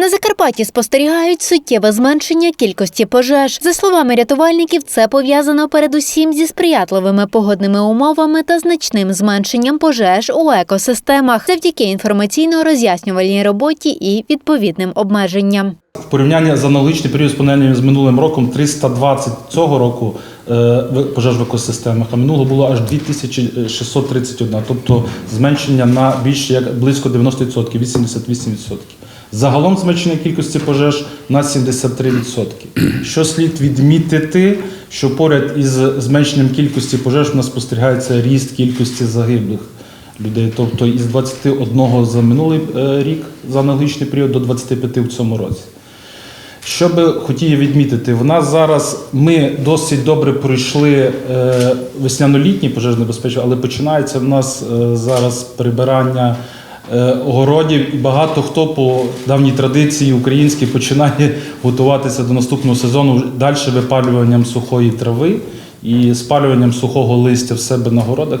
На Закарпатті спостерігають суттєве зменшення кількості пожеж. За словами рятувальників, це пов'язано передусім зі сприятливими погодними умовами та значним зменшенням пожеж у екосистемах завдяки інформаційно-роз'яснювальній роботі і відповідним обмеженням. В порівнянні з аналогічним період з порівнянням з минулим роком 320 цього року е, пожеж в екосистемах, а минулого було аж 2631, тобто зменшення на більше як близько 90%, 88%. Загалом зменшення кількості пожеж на 73%. Що слід відмітити, що поряд із зменшенням кількості пожеж у нас спостерігається ріст кількості загиблих людей, тобто із 21 за минулий е, рік за аналогічний період до 25 в цьому році. Що би хотів відмітити, в нас зараз ми досить добре пройшли е, весняно-літній пожежне безпечно, але починається в нас е, зараз прибирання огородів, і багато хто по давній традиції українській починає готуватися до наступного сезону далі випалюванням сухої трави і спалюванням сухого листя в себе на городах.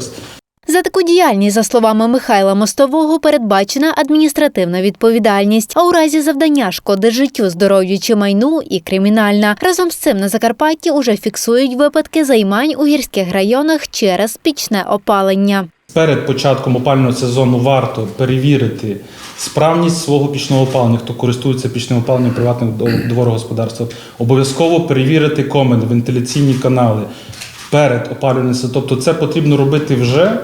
За таку діяльність, за словами Михайла Мостового, передбачена адміністративна відповідальність, а у разі завдання шкоди життю, здоров'ю чи майну і кримінальна. Разом з цим на Закарпатті уже фіксують випадки займань у гірських районах через пічне опалення. Перед початком опалювального сезону варто перевірити справність свого пічного опалення, хто користується пічним опаленням приватних дов- дворогосподарств. Обов'язково перевірити комини, вентиляційні канали перед опалювальним сезоном. Тобто це потрібно робити вже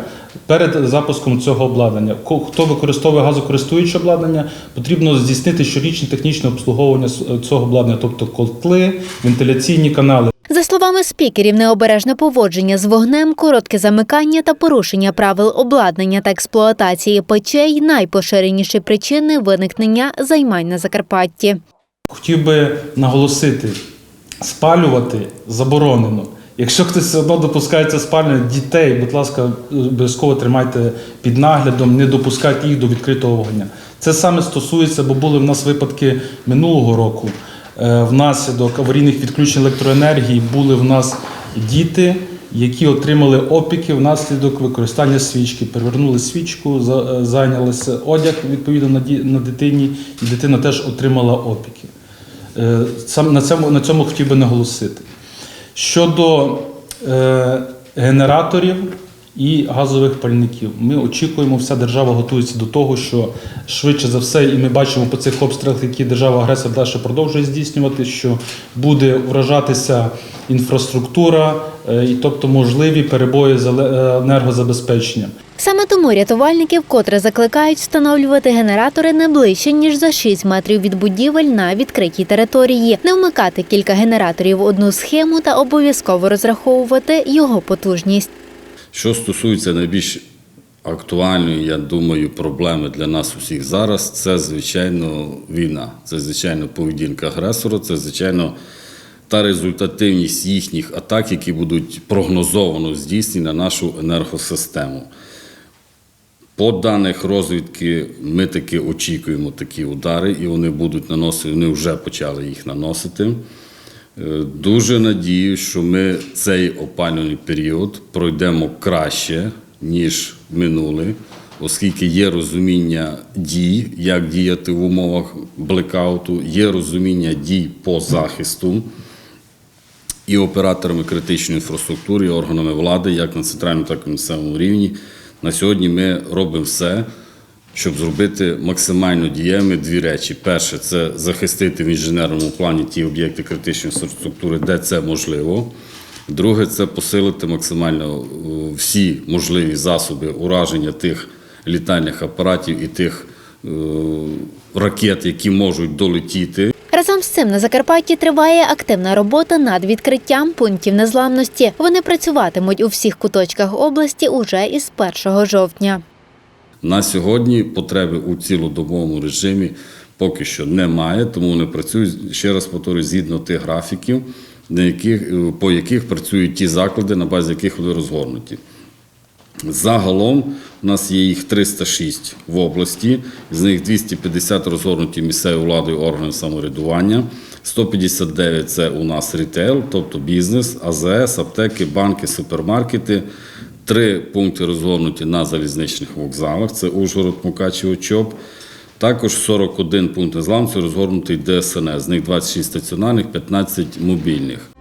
перед запуском цього обладнання. Хто використовує газокористуюче обладнання, потрібно здійснити щорічне технічне обслуговування цього обладнання, тобто котли, вентиляційні канали. За словами спікерів, необережне поводження з вогнем, коротке замикання та порушення правил обладнання та експлуатації печей найпоширеніші причини виникнення займань на Закарпатті. Хотів би наголосити, спалювати заборонено. Якщо хтось все одно допускається спалювання дітей, будь ласка, обов'язково тримайте під наглядом, не допускайте їх до відкритого вогня. Це саме стосується, бо були в нас випадки минулого року. Е, Внаслідок аварійних відключень електроенергії були в нас діти, які отримали опіки внаслідок використання свічки. Перевернули свічку, е, зайнялися одяг відповідно на дитині, і дитина теж отримала опіки. Е, на цьому, на цьому хотів би наголосити. Щодо е, генераторів і газових пальників, ми очікуємо, вся держава готується до того, що швидше за все, і ми бачимо по цих обстрілах, які держава-агресор далі продовжує здійснювати, що буде вражатися інфраструктура, е, і тобто можливі перебої з е, енергозабезпеченням. Саме тому рятувальники вкотре закликають встановлювати генератори не ближче ніж за 6 метрів від будівель на відкритій території, не вмикати кілька генераторів в одну схему та обов'язково розраховувати його потужність. Що стосується найбільш актуальної, я думаю, проблеми для нас усіх зараз, це звичайно війна, це звичайно поведінка агресора, це звичайно та результативність їхніх атак, які будуть прогнозовано здійснені на нашу енергосистему. По даних розвідки, ми таки очікуємо такі удари, і вони будуть наносити, вони вже почали їх наносити. Е, Дуже надію, що ми цей опалювальний період пройдемо краще, ніж минулий, оскільки є розуміння дій, як діяти в умовах блекауту, є розуміння дій по захисту і операторами критичної інфраструктури, і органами влади, як на центральному, так і місцевому рівні. На сьогодні ми робимо все, щоб зробити максимально дієвими дві речі. Перше це захистити в інженерному плані ті об'єкти критичної інфраструктури, де це можливо. Друге це посилити максимально е, всі можливі засоби ураження тих літальних апаратів і тих е, ракет, які можуть долетіти. Разом з цим на Закарпатті триває активна робота над відкриттям пунктів незламності. Вони працюватимуть у всіх куточках області уже із 1 жовтня. На сьогодні потреби у цілодобовому режимі поки що немає, тому вони працюють, ще раз повторюю, згідно тих графіків, на яких, е, по яких працюють ті заклади, на базі яких вони розгорнуті. Загалом у нас є їх 306 в області, з них 250 розгорнуті місцевою владою органи самоврядування, 159 це у нас рітейл, тобто бізнес, АЗС, аптеки, банки, супермаркети. Три пункти розгорнуті на залізничних вокзалах: це Ужгород, Мукачево, Чоп. Також 41 пункт незламності розгорнутий ДСНС, з них 26 стаціонарних, 15 мобільних.